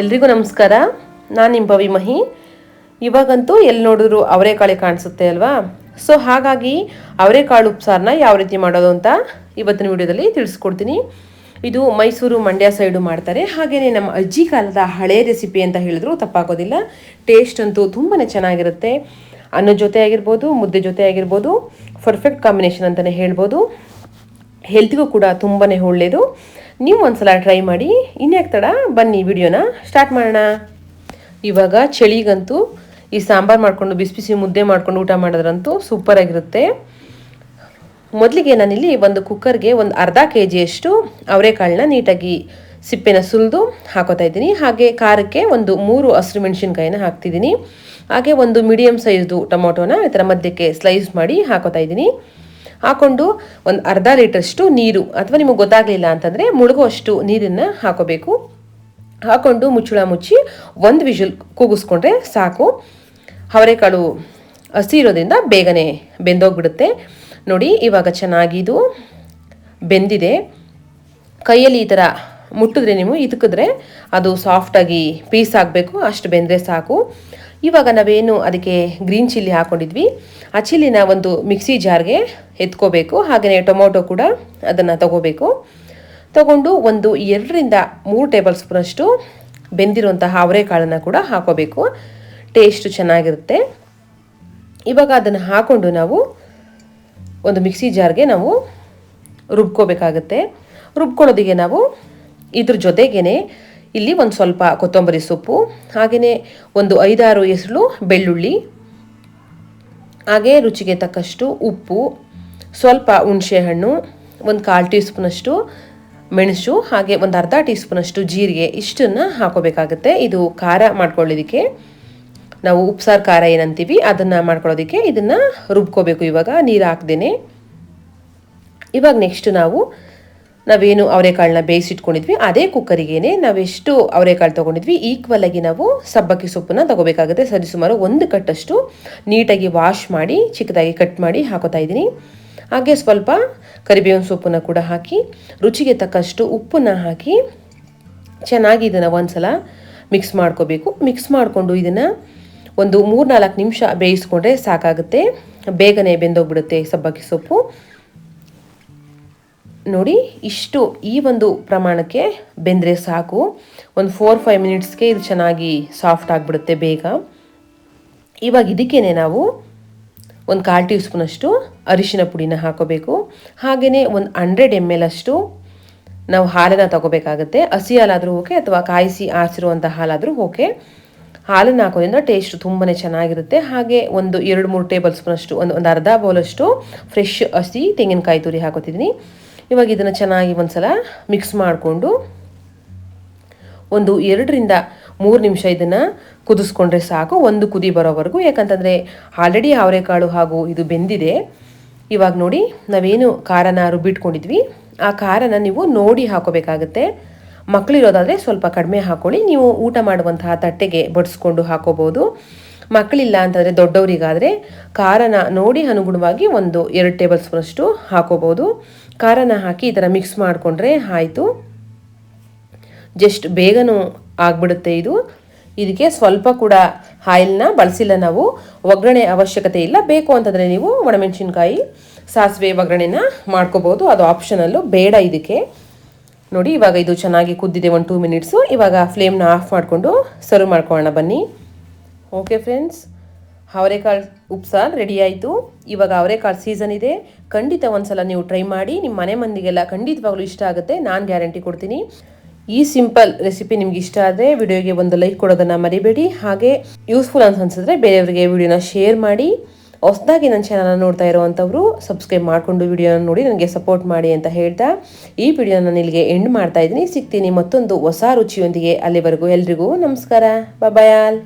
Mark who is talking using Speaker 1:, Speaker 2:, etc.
Speaker 1: ಎಲ್ರಿಗೂ ನಮಸ್ಕಾರ. ನಾನು ನಿಮ್ಮ ಭವಿ ಮಹಿ. ಇವಾಗಂತೂ ಎಲ್ಲಿ ನೋಡಿದ್ರು ಅವರೆಕಾಳೆ ಕಾಣಿಸುತ್ತೆ ಅಲ್ವಾ? ಸೊ ಹಾಗಾಗಿ ಅವರೆಕಾಳು ಉಪ್ಸಾರನ್ನ ಯಾವ ರೀತಿ ಮಾಡೋದು ಅಂತ ಇವತ್ತಿನ ವಿಡಿಯೋದಲ್ಲಿ ತಿಳಿಸ್ಕೊಡ್ತೀನಿ. ಇದು ಮೈಸೂರು ಮಂಡ್ಯ ಸೈಡು ಮಾಡ್ತಾರೆ. ಹಾಗೆಯೇ ನಮ್ಮ ಅಜ್ಜಿ ಕಾಲದ ಹಳೆ ರೆಸಿಪಿ ಅಂತ ಹೇಳಿದ್ರು ತಪ್ಪಾಗೋದಿಲ್ಲ. ಟೇಸ್ಟ್ ಅಂತೂ ತುಂಬಾ ಚೆನ್ನಾಗಿರುತ್ತೆ. ಅನ್ನ ಜೊತೆ ಆಗಿರ್ಬೋದು, ಮುದ್ದೆ ಜೊತೆ ಆಗಿರ್ಬೋದು ಪರ್ಫೆಕ್ಟ್ ಕಾಂಬಿನೇಷನ್ ಅಂತಲೇ ಹೇಳ್ಬೋದು. ಹೆಲ್ತ್ಗೂ ಕೂಡ ತುಂಬಾ ಒಳ್ಳೆಯದು ನೀವು ಒಂದ್ಸಲ ಟ್ರೈ ಮಾಡಿ ಇನ್ಯಾಕೆ ತಡ? ಬನ್ನಿ ವಿಡಿಯೋನ ಸ್ಟಾರ್ಟ್ ಮಾಡೋಣ. ಇವಾಗ ಚಳಿಗಂತೂ ಈ ಸಾಂಬಾರು ಮಾಡಿಕೊಂಡು ಬಿಸಿ ಬಿಸಿ ಮುದ್ದೆ ಮಾಡ್ಕೊಂಡು ಊಟ ಮಾಡಿದ್ರಂತೂ ಸೂಪರ್ ಆಗಿರುತ್ತೆ. ಮೊದಲಿಗೆ ನಾನಿಲ್ಲಿ ಒಂದು ಕುಕ್ಕರ್ಗೆ ಒಂದು ಅರ್ಧ ಕೆ ಜಿಯಷ್ಟು ಅವರೆಕಾಳನ್ನ ನೀಟಾಗಿ ಸಿಪ್ಪೆನ ಸುಲಿದು ಹಾಕೋತಾ ಇದ್ದೀನಿ. ಹಾಗೆ ಖಾರಕ್ಕೆ ಒಂದು ಮೂರು ಹಸಿರು ಮೆಣಸಿನ್ಕಾಯಿನ ಹಾಕ್ತಿದ್ದೀನಿ. ಹಾಗೆ ಒಂದು ಮೀಡಿಯಮ್ ಸೈಜ್ದು ಟೊಮೊಟೊನ ಈ ಥರ ಮಧ್ಯಕ್ಕೆ ಸ್ಲೈಸ್ ಮಾಡಿ ಹಾಕೋತಾ ಇದ್ದೀನಿ. ಹಾಕೊಂಡು ಒಂದು ಅರ್ಧ ಲೀಟ್ರಷ್ಟು ನೀರು, ಅಥವಾ ನಿಮಗೆ ಗೊತ್ತಾಗಲಿಲ್ಲ ಅಂತಂದರೆ ಮುಳುಗುವಷ್ಟು ನೀರನ್ನು ಹಾಕೋಬೇಕು. ಹಾಕೊಂಡು ಮುಚ್ಚುಳ ಮುಚ್ಚಿ ಒಂದು ವಿಷಲ್ ಕೂಗಿಸ್ಕೊಂಡ್ರೆ ಸಾಕು. ಅವರೆಕಾಳು ಹಸಿ ಇರೋದ್ರಿಂದ ಬೇಗನೆ ಬೆಂದೋಗ್ಬಿಡುತ್ತೆ. ನೋಡಿ, ಇವಾಗ ಚೆನ್ನಾಗಿದು ಬೆಂದಿದೆ. ಕೈಯಲ್ಲಿ ಈ ಥರ ಮುಟ್ಟಿದ್ರೆ ನೀವು ಇದಕ್ಕಿದ್ರೆ ಅದು ಸಾಫ್ಟಾಗಿ ಪೀಸ್ ಆಗಬೇಕು, ಅಷ್ಟು ಬೆಂದರೆ ಸಾಕು. ಇವಾಗ ನಾವೇನು ಅದಕ್ಕೆ ಗ್ರೀನ್ ಚಿಲ್ಲಿ ಹಾಕ್ಕೊಂಡಿದ್ವಿ ಆ ಚಿಲ್ಲಿನ ಒಂದು ಮಿಕ್ಸಿ ಜಾರ್ಗೆ ಎತ್ಕೋಬೇಕು. ಹಾಗೆಯೇ ಟೊಮೊಟೊ ಕೂಡ ಅದನ್ನು ತಗೋಬೇಕು. ತಗೊಂಡು ಒಂದು ಎರಡರಿಂದ ಮೂರು ಟೇಬಲ್ ಸ್ಪೂನಷ್ಟು ಬೆಂದಿರುವಂತಹ ಅವರೆಕಾಳನ್ನು ಕೂಡ ಹಾಕೋಬೇಕು. ಟೇಸ್ಟು ಚೆನ್ನಾಗಿರುತ್ತೆ. ಇವಾಗ ಅದನ್ನು ಹಾಕ್ಕೊಂಡು ನಾವು ಒಂದು ಮಿಕ್ಸಿ ಜಾರ್ಗೆ ನಾವು ರುಬ್ಕೋಬೇಕಾಗತ್ತೆ. ರುಬ್ಕೊಳ್ಳೋದಿಗೆ ನಾವು ಇದ್ರ ಜೊತೆಗೇ ಇಲ್ಲಿ ಒಂದು ಸ್ವಲ್ಪ ಕೊತ್ತಂಬರಿ ಸೊಪ್ಪು ಹಾಗೆಯೇ ಒಂದು ಐದಾರು ಎಸಳು ಬೆಳ್ಳುಳ್ಳಿ, ಹಾಗೆ ರುಚಿಗೆ ತಕ್ಕಷ್ಟು ಉಪ್ಪು, ಸ್ವಲ್ಪ ಹುಣಸೆಹಣ್ಣು ಒಂದು ಕಾಲು ಟೀ ಸ್ಪೂನಷ್ಟು ಮೆಣಸು, ಹಾಗೆ ಒಂದು ಅರ್ಧ ಟೀ ಸ್ಪೂನಷ್ಟು ಜೀರಿಗೆ, ಇಷ್ಟನ್ನು ಹಾಕೋಬೇಕಾಗುತ್ತೆ. ಇದು ಖಾರ ಮಾಡ್ಕೊಳ್ಳೋದಕ್ಕೆ. ನಾವು ಉಪ್ಸಾರು ಖಾರ ಏನಂತೀವಿ, ಅದನ್ನು ಮಾಡ್ಕೊಳ್ಳೋದಕ್ಕೆ ಇದನ್ನು ರುಬ್ಕೋಬೇಕು. ಇವಾಗ ನೀರು ಹಾಕ್ದೇನೆ. ಇವಾಗ ನೆಕ್ಸ್ಟ್ ನಾವು ನಾವೇನು ಅವರೆಕಾಳನ್ನ ಬೇಯಿಸಿಟ್ಕೊಂಡಿದ್ವಿ, ಅದೇ ಕುಕ್ಕರಿಗೇನೆ ನಾವೆಷ್ಟು ಅವರೆಕಾಳು ತೊಗೊಂಡಿದ್ವಿ, ಈಕ್ವಲ್ ಆಗಿ ನಾವು ಸಬ್ಬಕ್ಕಿ ಸೊಪ್ಪನ್ನ ತಗೋಬೇಕಾಗುತ್ತೆ. ಸರಿಸುಮಾರು ಒಂದು ಕಟ್ಟಷ್ಟು ನೀಟಾಗಿ ವಾಶ್ ಮಾಡಿ, ಚಿಕ್ಕದಾಗಿ ಕಟ್ ಮಾಡಿ ಹಾಕೋತಾ ಇದ್ದೀನಿ. ಹಾಗೆ ಸ್ವಲ್ಪ ಕರಿಬೇವಿನ ಸೊಪ್ಪನ್ನು ಕೂಡ ಹಾಕಿ, ರುಚಿಗೆ ತಕ್ಕಷ್ಟು ಉಪ್ಪನ್ನು ಹಾಕಿ ಚೆನ್ನಾಗಿ ಇದನ್ನು ಒಂದ್ಸಲ ಮಿಕ್ಸ್ ಮಾಡ್ಕೋಬೇಕು. ಮಿಕ್ಸ್ ಮಾಡಿಕೊಂಡು ಇದನ್ನು ಒಂದು ಮೂರು ನಾಲ್ಕು ನಿಮಿಷ ಬೇಯಿಸ್ಕೊಂಡ್ರೆ ಸಾಕಾಗುತ್ತೆ. ಬೇಗನೆ ಬೆಂದೋಗ್ಬಿಡುತ್ತೆ ಸಬ್ಬಕ್ಕಿ ಸೊಪ್ಪು. ನೋಡಿ, ಇಷ್ಟು ಈ ಒಂದು ಪ್ರಮಾಣಕ್ಕೆ ಬೆಂದರೆ ಸಾಕು. ಒಂದು ಫೋರ್ ಫೈವ್ ಮಿನಿಟ್ಸ್ಗೆ ಇದು ಚೆನ್ನಾಗಿ ಸಾಫ್ಟ್ ಆಗಿಬಿಡುತ್ತೆ ಬೇಗ. ಇವಾಗ ಇದಕ್ಕೇ ನಾವು ಒಂದು ಕಾಲು ಟೀ ಸ್ಪೂನಷ್ಟು ಅರಿಶಿನ ಪುಡಿನ ಹಾಕೋಬೇಕು. ಹಾಗೆಯೇ ಒಂದು ಹಂಡ್ರೆಡ್ ಎಂ ಎಲ್ ಅಷ್ಟು ನಾವು ಹಾಲನ್ನು ತಗೋಬೇಕಾಗುತ್ತೆ. ಹಸಿ ಹಾಲಾದರೂ ಓಕೆ ಅಥವಾ ಕಾಯಿಸಿ ಆರಿಸಿರುವಂಥ ಹಾಲಾದರೂ ಓಕೆ. ಹಾಲನ್ನು ಹಾಕೋದ್ರಿಂದ ಟೇಸ್ಟ್ ತುಂಬಾ ಚೆನ್ನಾಗಿರುತ್ತೆ. ಹಾಗೆ ಒಂದು ಎರಡು ಮೂರು ಟೇಬಲ್ ಸ್ಪೂನಷ್ಟು, ಒಂದು ಒಂದು ಅರ್ಧ ಬೌಲಷ್ಟು ಫ್ರೆಶ್ ಹಸಿ ತೆಂಗಿನಕಾಯಿ ತುರಿ ಹಾಕೋತಿದ್ದೀನಿ. ಇವಾಗ ಇದನ್ನು ಚೆನ್ನಾಗಿ ಒಂದ್ಸಲ ಮಿಕ್ಸ್ ಮಾಡಿಕೊಂಡು ಒಂದು ಎರಡರಿಂದ ಮೂರು ನಿಮಿಷ ಇದನ್ನು ಕುದಿಸ್ಕೊಂಡ್ರೆ ಸಾಕು. ಒಂದು ಕುದಿ ಬರೋವರೆಗೂ. ಯಾಕಂತಂದರೆ ಆಲ್ರೆಡಿ ಅವರೆಕಾಳು ಹಾಗೂ ಇದು ಬೆಂದಿದೆ. ಇವಾಗ ನೋಡಿ, ನಾವೇನು ಖಾರನ ರುಬ್ಬಿಟ್ಕೊಂಡಿದ್ವಿ. ಆ ಖಾರನ ನೀವು ನೋಡಿ ಹಾಕೋಬೇಕಾಗತ್ತೆ. ಮಕ್ಕಳಿರೋದಾದರೆ ಸ್ವಲ್ಪ ಕಡಿಮೆ ಹಾಕೊಳ್ಳಿ. ನೀವು ಊಟ ಮಾಡುವಂತಹ ತಟ್ಟೆಗೆ ಬಡಿಸ್ಕೊಂಡು ಹಾಕೋಬೋದು. ಮಕ್ಕಳಿಲ್ಲ ಅಂತಂದರೆ ದೊಡ್ಡವರಿಗಾದರೆ ಖಾರನ ನೋಡಿ ಅನುಗುಣವಾಗಿ ಒಂದು ಎರಡು ಟೇಬಲ್ ಸ್ಪೂನಷ್ಟು ಹಾಕೋಬೋದು. ಖಾರನ ಹಾಕಿ ಈ ಥರ ಮಿಕ್ಸ್ ಮಾಡಿಕೊಂಡ್ರೆ ಆಯಿತು. ಜಸ್ಟ್ ಬೇಗನೂ ಆಗಿಬಿಡುತ್ತೆ ಇದು. ಇದಕ್ಕೆ ಸ್ವಲ್ಪ ಕೂಡ ಆಯಿಲ್ನ ಬಳಸಿಲ್ಲ ನಾವು. ಒಗ್ಗರಣೆ ಅವಶ್ಯಕತೆ ಇಲ್ಲ. ಬೇಕು ಅಂತಂದರೆ ನೀವು ಒಣಮೆಣಸಿನ್ಕಾಯಿ, ಸಾಸಿವೆ ಒಗ್ಗರಣೆನ ಮಾಡ್ಕೋಬೋದು. ಅದು ಆಪ್ಷನಲ್ಲು, ಬೇಡ ಇದಕ್ಕೆ. ನೋಡಿ, ಇವಾಗ ಇದು ಚೆನ್ನಾಗಿ ಕುದ್ದಿದೆ. ಒಂದು ಟೂ ಮಿನಿಟ್ಸು ಇವಾಗ ಫ್ಲೇಮ್ನ ಆಫ್ ಮಾಡಿಕೊಂಡು ಸರ್ವ್ ಮಾಡ್ಕೊಳ್ಳೋಣ ಬನ್ನಿ. ಓಕೆ ಫ್ರೆಂಡ್ಸ್ ಅವರೆಕಾಳು ಉಪ್ಸಾರು ರೆಡಿ ಆಯಿತು. ಇವಾಗ ಅವರೆಕಾಳು ಸೀಸನ್ ಇದೆ. ಖಂಡಿತ ಒಂದ್ಸಲ ನೀವು ಟ್ರೈ ಮಾಡಿ. ನಿಮ್ಮ ಮನೆ ಮಂದಿಗೆಲ್ಲ ಖಂಡಿತವಾಗ್ಲೂ ಇಷ್ಟ ಆಗುತ್ತೆ. ನಾನು ಗ್ಯಾರಂಟಿ ಕೊಡ್ತೀನಿ. ಈ ಸಿಂಪಲ್ ರೆಸಿಪಿ ನಿಮ್ಗೆ ಇಷ್ಟ ಆದರೆ ವಿಡಿಯೋಗೆ ಒಂದು ಲೈಕ್ ಕೊಡೋದನ್ನು ಮರಿಬೇಡಿ. ಹಾಗೆ ಯೂಸ್ಫುಲ್ ಅಂತ ಅನ್ಸಿದ್ರೆ ಬೇರೆಯವರಿಗೆ ವಿಡಿಯೋನ ಶೇರ್ ಮಾಡಿ. ಹೊಸದಾಗಿ ನನ್ನ ಚಾನಲ್ನ ನೋಡ್ತಾ ಇರೋವಂಥವ್ರು ಸಬ್ಸ್ಕ್ರೈಬ್ ಮಾಡಿಕೊಂಡು ವಿಡಿಯೋನ ನೋಡಿ, ನನಗೆ ಸಪೋರ್ಟ್ ಮಾಡಿ ಅಂತ ಹೇಳ್ತಾ ಈ ವಿಡಿಯೋನ ನಾನು ಇಲ್ಲಿಗೆ ಎಂಡ್ ಮಾಡ್ತಾ ಇದ್ದೀನಿ. ಸಿಗ್ತೀನಿ ಮತ್ತೊಂದು ಹೊಸ ರುಚಿಯೊಂದಿಗೆ ಅಲ್ಲಿವರೆಗೂ ಎಲ್ರಿಗೂ ನಮಸ್ಕಾರ. ಬಾಯ್ ಆಲ್